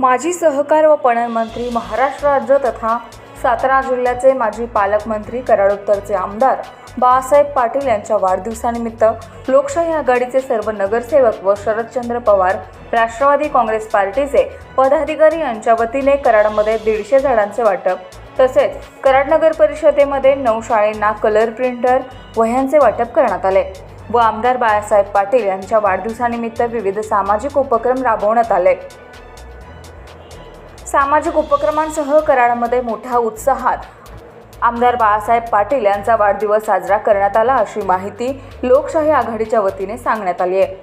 माजी सहकार व पणन मंत्री महाराष्ट्र राज्य तथा सातारा जिल्ह्याचे माजी पालकमंत्री कराड उत्तरचे आमदार बाळासाहेब पाटील यांच्या वाढदिवसानिमित्त लोकशाही आघाडीचे सर्व नगरसेवक व शरदचंद्र पवार राष्ट्रवादी काँग्रेस पार्टीचे पदाधिकारी यांच्या वतीने कराडमध्ये दीडशे झाडांचे वाटप तसेच कराड नगर परिषदेमध्ये नऊ शाळेंना कलर प्रिंटर वह्यांचे वाटप करण्यात आले व आमदार बाळासाहेब पाटील यांच्या वाढदिवसानिमित्त विविध सामाजिक उपक्रम राबवण्यात आले. सामाजिक उपक्रमांसह करारामध्ये मोठ्या उत्साहात. आमदार बाळासाहेब पाटील यांचा वाढदिवस साजरा करण्यात आला अशी माहिती लोकशाही आघाडीच्या वतीने सांगण्यात आली आहे.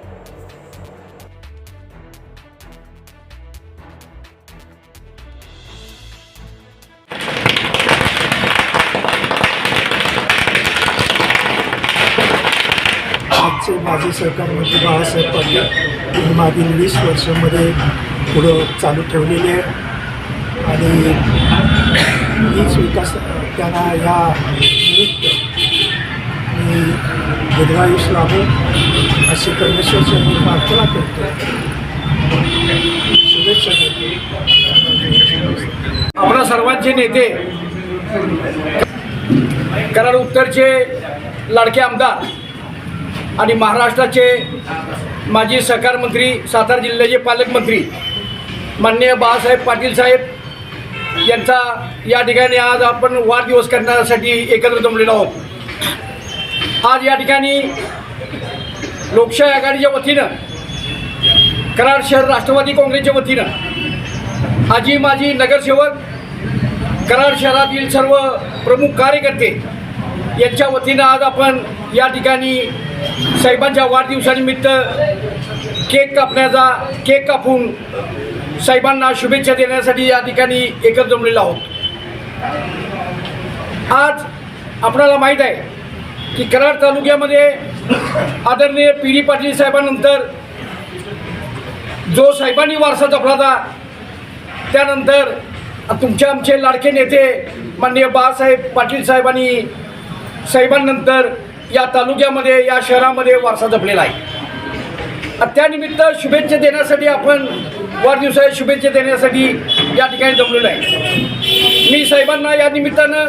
आजचे माजी सहकार बाळासाहेब पाटील मागील वीस वर्षामध्ये पुढं चालू ठेवलेली आहे. आणि हीच विकास त्यांना या निमित्त मी दीर्घायुष लाभो अशी परमेश्वरच्या मी प्रार्थना करतो. शुभेच्छा देतो. सर्वांचे नेते कराड उत्तरचे लाडके आमदार आणि महाराष्ट्राचे माजी सहकार मंत्री सातारा जिल्ह्याचे पालकमंत्री माननीय बाळासाहेब पाटील साहेब यांचा या ठिकाणी आज आपण वाढदिवस करण्यासाठी एकत्र जमलेलो आहोत. आज या ठिकाणी लोकशाही आघाडीच्या वतीनं कराड शहर राष्ट्रवादी काँग्रेसच्या वतीनं आजी माजी नगरसेवक कराड शहरातील सर्व प्रमुख कार्यकर्ते यांच्या वतीनं आज आपण या ठिकाणी साहेबांच्या वाढदिवसानिमित्त केक कापण्याचा केक कापून साहेबांना शुभेच्छा देण्यासाठी या ठिकाणी एकत्र जमलेलो आहोत. आज आपणाला माहीत आहे की कराड तालुक्यामध्ये आदरणीय पी डी पाटील साहेबांनंतर जो साहेबांनी वारसा जपला त्यानंतर तुमचे आमचे लाडके नेते माननीय बाळासाहेब पाटील साहेबांनी साहेबांनंतर या तालुक्यामध्ये या शहरामध्ये वारसा जपलेला आहे. त्यानिमित्त शुभेच्छा देण्यासाठी आपण वाढदिवसाच्या शुभेच्छा देण्यासाठी या ठिकाणी जमलेलो आहे. मी साहेबांना या निमित्तानं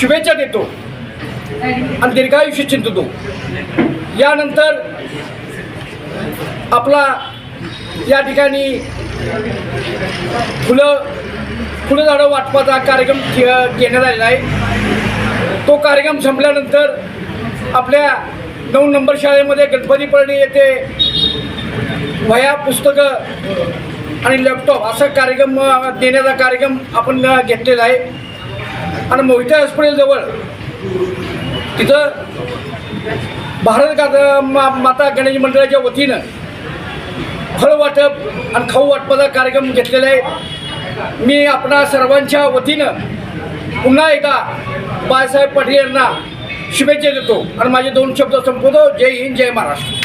शुभेच्छा देतो आणि दीर्घायुष्य चिंततो. यानंतर आपला या ठिकाणी फुलं फुलं झाडं वाटपाचा कार्यक्रम घेण्यात आलेला आहे. तो कार्यक्रम संपल्यानंतर आपल्या नऊ नंबर शाळेमध्ये गणपती परडी येथे वह्या पुस्तकं आणि लॅपटॉप असा कार्यक्रम देण्याचा कार्यक्रम आपण घेतलेला आहे. आणि मोहिते हॉस्पिटलजवळ तिथं भारत गा मा माता गणेश मंडळाच्या वतीनं फळ वाटप आणि खाऊ वाटपाचा कार्यक्रम घेतलेला आहे. मी आपणा सर्वांच्या वतीनं पुन्हा एकदा बाळासाहेब पाटील यांना शुभेच्छा देतो. आणि माझे दोन शब्द संपवतो. जय हिंद जय महाराष्ट्र.